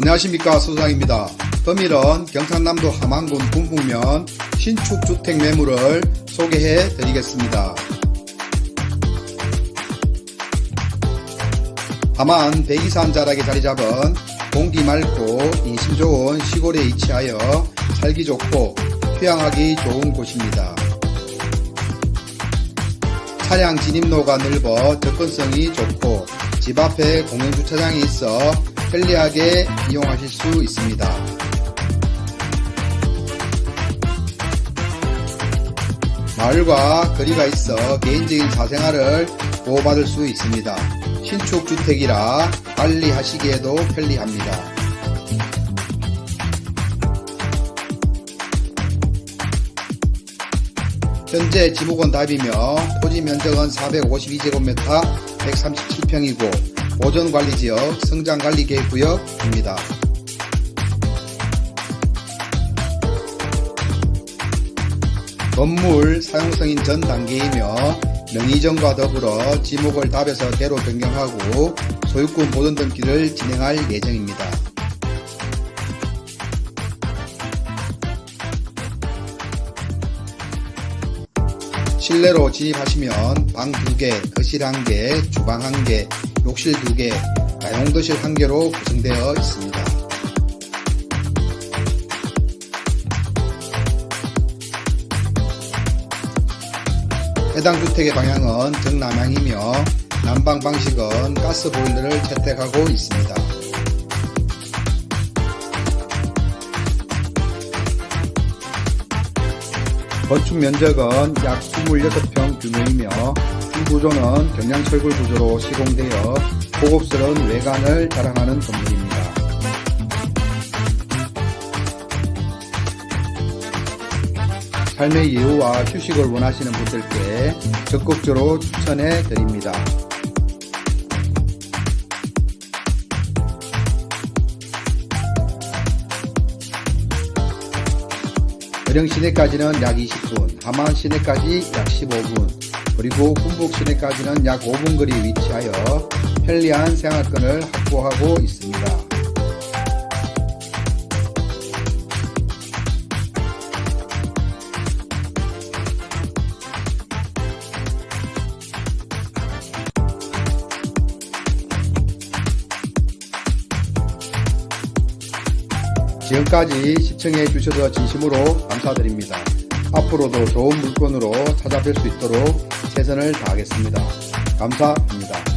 안녕하십니까 소장입니다. 금일은 경상남도 함안군 군북면 신축주택 매물을 소개해 드리겠습니다. 함안 백이산 자락에 자리 잡은 공기 맑고 인심 좋은 시골에 위치하여 살기 좋고 휴양하기 좋은 곳입니다. 차량 진입로가 넓어 접근성이 좋고 집 앞에 공영 주차장이 있어 편리하게 이용하실 수 있습니다. 마을과 거리가 있어 개인적인 사생활을 보호받을 수 있습니다. 신축 주택이라 관리하시기에도 편리합니다. 현재 지목은 답이며 토지 면적은 452제곱미터 137평이고 보존관리지역 성장관리계획구역입니다. 건물 사용승인 전 단계이며 명의전과 더불어 지목을 답에서 대로 변경하고 소유권 보존 등기를 진행할 예정입니다. 실내로 진입하시면 방 2개, 거실 1개, 주방 1개, 욕실 2개, 다용도실 1개로 구성되어 있습니다. 해당 주택의 방향은 정남향이며 난방 방식은 가스 보일러를 채택하고 있습니다. 건축 면적은 약 26평 규모이며 구조는 경량철골 구조로 시공되어 고급스러운 외관을 자랑하는 건물입니다. 삶의 여유와 휴식을 원하시는 분들께 적극적으로 추천해 드립니다. 의령 시내까지는 약 20분, 함안 시내까지 약 15분, 그리고 군북 시내까지는 약 5분 거리 위치하여 편리한 생활권을 확보하고 있습니다. 지금까지 시청해 주셔서 진심으로 감사드립니다. 앞으로도 좋은 물건으로 찾아뵐 수 있도록 최선을 다하겠습니다. 감사합니다.